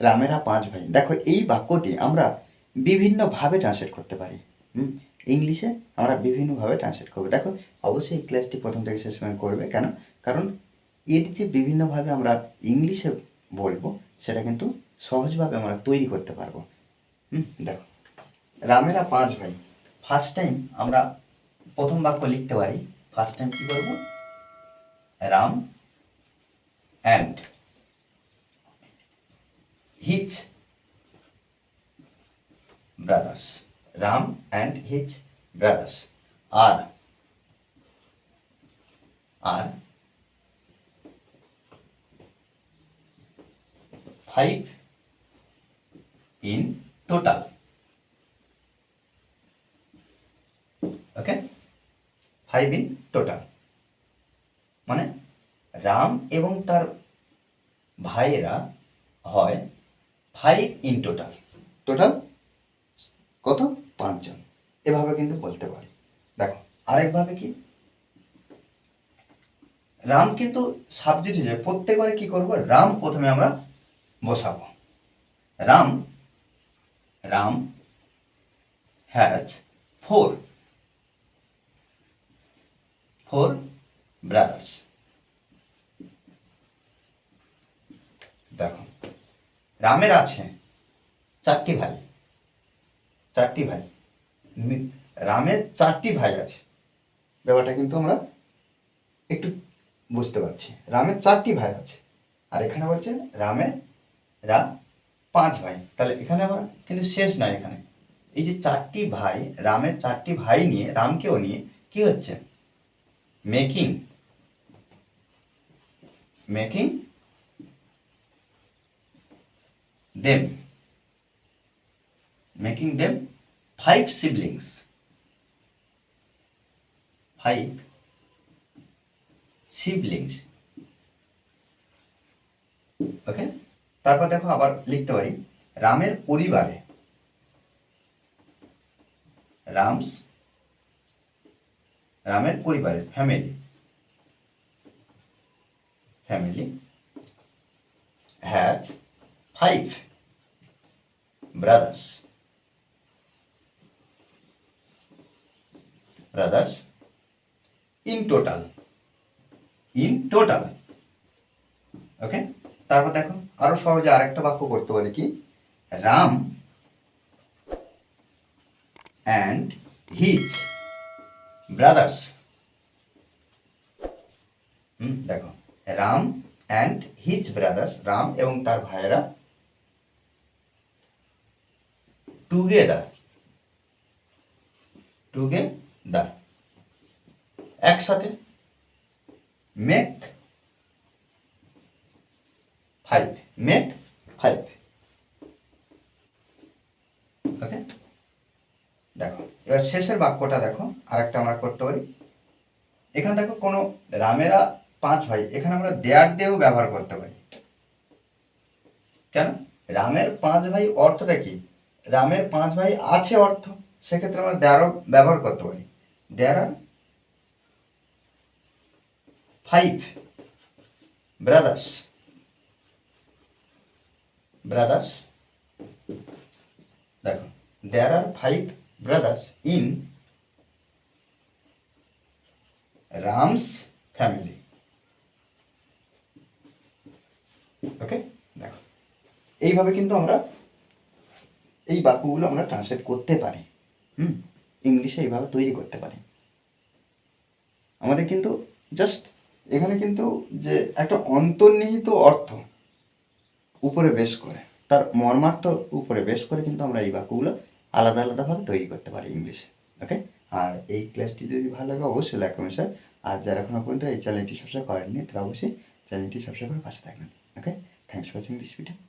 রামেরা পাঁচ ভাই। দেখো, এই বাক্যটি আমরা বিভিন্নভাবে ট্রান্সলেট করতে পারি। হুম? ইংলিশে আমরা বিভিন্নভাবে ট্রান্সলেট করব। দেখো, অবশ্যই এই ক্লাসটি প্রথম থেকে শেষ সময় করবে। কেন? কারণ এর যে বিভিন্নভাবে আমরা ইংলিশে বলব, সেটা কিন্তু সহজভাবে আমরা তৈরি করতে পারব। হুম? দেখো, রামেরা পাঁচ ভাই। ফার্স্ট টাইম আমরা প্রথম বাক্য লিখতে পারি। ফার্স্ট টাইম কী করব? Ram and his brothers ram and his brothers are are five in total okay five in total মানে রাম এবং তার ভাইয়েরা হয় ফাইভ ইন টোটাল টোটাল কত? পাঁচজন। এভাবে কিন্তু বলতে পারি। দেখো, আরেকভাবে কি? রাম কিন্তু সাবজেক্ট হিসেবে প্রত্যেকবারে কি করব? রাম প্রথমে আমরা বসাবো। Ram Ram has four four brothers দেখো রামের আছে চারটি ভাই। চারটি ভাই। রামের চারটি ভাই আছে। ব্যাপারটা কিন্তু আমরা একটু বুঝতে পারছি। রামের চারটি ভাই আছে। আর এখানে বলছে রামের রা পাঁচ ভাই। তাহলে এখানে আবার কিন্তু শেষ নয় এখানে। এই যে চারটি ভাই রামের চারটি ভাই নিয়ে, রামকেও নিয়ে কি হচ্ছে? Making making them making them five siblings. Five siblings. Okay তারপর দেখো আবার লিখতে পারি। রামের পরিবারে। রামস রামের পরিবারে family family has five brothers. Brothers. In total. In total. Okay তারপর দেখো, আরও সহজে আরেকটা বাক্য করতে পারি কি? Ram and his brothers hmm, দেখো। Ram and his brothers Ram এবং তার ভাইয়েরা টুগেদার টুগেদার একসাথে make five make five okay দেখো, এবার শেষের বাক্যটা দেখো, আরেকটা আমরা করতে পারি। এখানে দেখো কোনো রামেরা পাঁচ ভাই, এখানে আমরা দেয়ার দিয়েও ব্যবহার করতে পারি। কেন? রামের পাঁচ ভাই অর্থটা কি? রামের পাঁচ ভাই আছে অর্থ, সেক্ষেত্রে আমরা দেয়ারও ব্যবহার করতে পারি। There are five brothers brothers দেখো there are five brothers in Ram's family okay দেখো, এইভাবে কিন্তু আমরা এই বাক্যগুলো আমরা ট্রান্সলেট করতে পারি। হুম? ইংলিশে এইভাবে তৈরি করতে পারি। আমাদের কিন্তু জাস্ট এখানে কিন্তু যে একটা অন্তর্নিহিত অর্থ উপরে বেশ করে, তার মর্মার্থ উপরে বেশ করে কিন্তু আমরা এই বাক্যগুলো আলাদা আলাদাভাবে তৈরি করতে পারি ইংলিশে ওকে আর এই ক্লাসটি যদি ভালো লাগে অবশ্যই লাইক শেয়ার আর যারা এখনও পর্যন্ত এই চ্যানেলটি সাবস্ক্রাইব করেননি, তারা অবশ্যই চ্যানেলটি সাবস্ক্রাইব করে পাশে থাকবেন okay thanks for watching this video